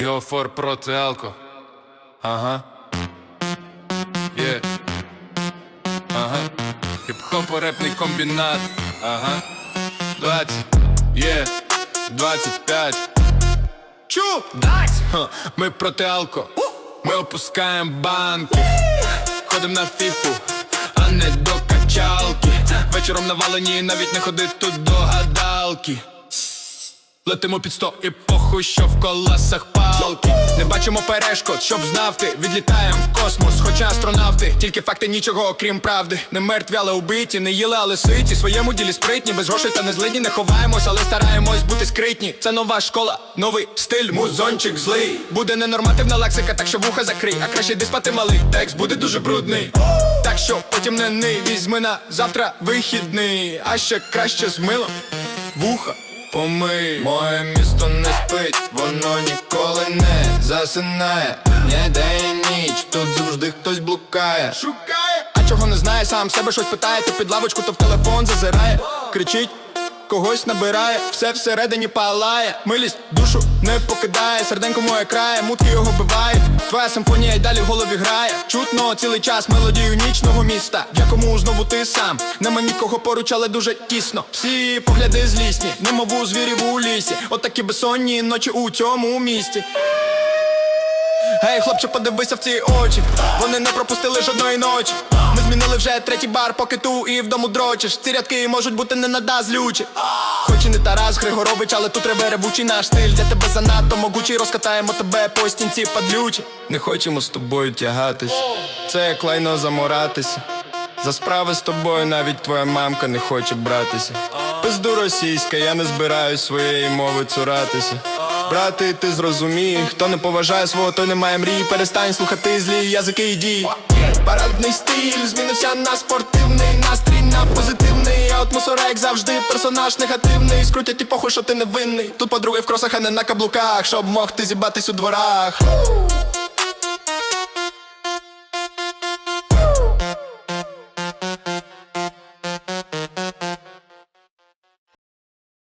Геофор проти алко. Ага. Є. Ага. Хіп-хоп репний комбінат. Ага. 20. Є. 25. Чу! Дать! Ха, Ми проти алко. Ми опускаємо банки. Ходим на фіфу, а не до качалки. Вечором навалені, навіть не ходить тут до гадалки. Летимо під сто. І похуй, що в колесах палки. Не бачимо перешкод, щоб знав ти Відлітаєм в космос, хоча астронавти. Тільки факти нічого, окрім правди. Не мертві, але убиті, не їли, але ситі. Своєму ділі спритні, без грошей та не злидні Не ховаємось, але стараємось бути скритні. Це нова школа, новий стиль, музончик злий. Буде ненормативна лексика, так що вуха закрий. А краще йди спати малий, текст буде дуже брудний. Так що потім не ний, візьми на завтра вихідний. А ще краще з милом. Вуха помий Моє місто не спить, воно ніколи не засинає. Ні день і ніч, тут завжди хтось блукає. Шукає, а чого не знає, сам себе щось питає То під лавочку, то в телефон зазирає. Кричить, когось набирає, все всередині палає Милість душу не покидає, серденько моє крає, мутки його бивають Твоя симфонія й далі в голові грає Чутно цілий час мелодію нічного міста якому знову ти сам Нема нікого поруч, але дуже тісно Всі погляди злісні, немов у звірів у лісі От такі безсонні ночі у цьому місті Гей, хлопче, подивися в ці очі. Вони не пропустили жодної ночі. Змінили вже третій бар, поки ту і вдому дрочиш. Ці рядки можуть бути не нада злючі. Хоч і не Тарас Григорович, але тут реве ревучий наш стиль. Для тебе занадто могучий, розкатаємо тебе по стінці падлючі. Не хочемо з тобою тягатись. Це як лайно заморатися. За справи з тобою навіть твоя мамка не хоче братися. Пизду російська, я не збираюсь своєї мови цуратися. Брати, ти зрозумій, хто не поважає свого, той не має мрій. Перестань слухати злі язики і дій. Парадний стиль змінився на спортивний, настрій на позитивний. А от мусора, як завжди, персонаж негативний. Скрутять і похуй, що ти невинний. Тут подруги в кросах, а не на каблуках, щоб могти зібатись у дворах.